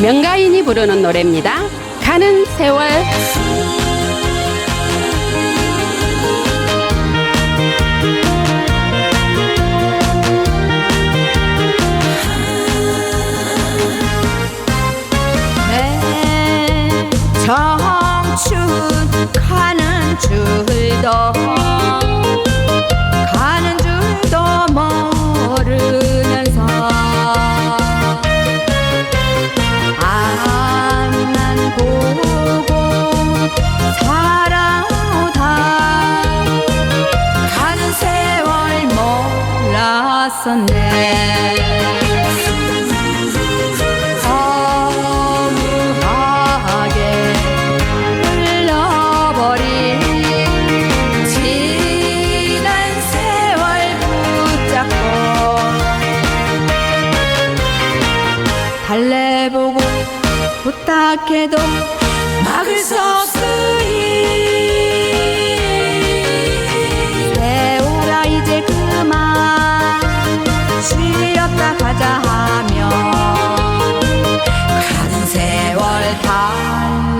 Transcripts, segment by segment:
명가인이 부르는 노래입니다. 가는 세월 내 청춘 가는 줄도 몰랐었네. 허무하게 흘러버린 지난 세월 붙잡고 달래보고 부탁해도 막을 수 없으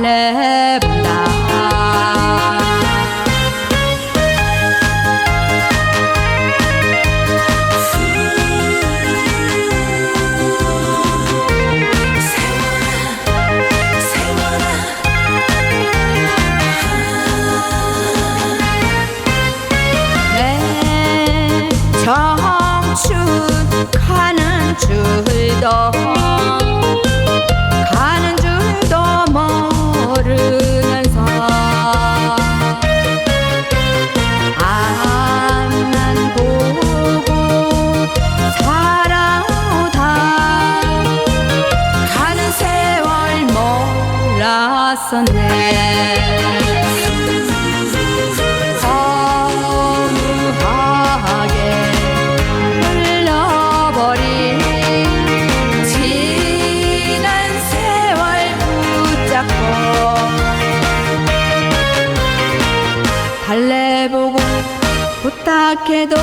달래본다. 내 청춘 가는 줄도 세월 붙잡고 달래보고 부탁해도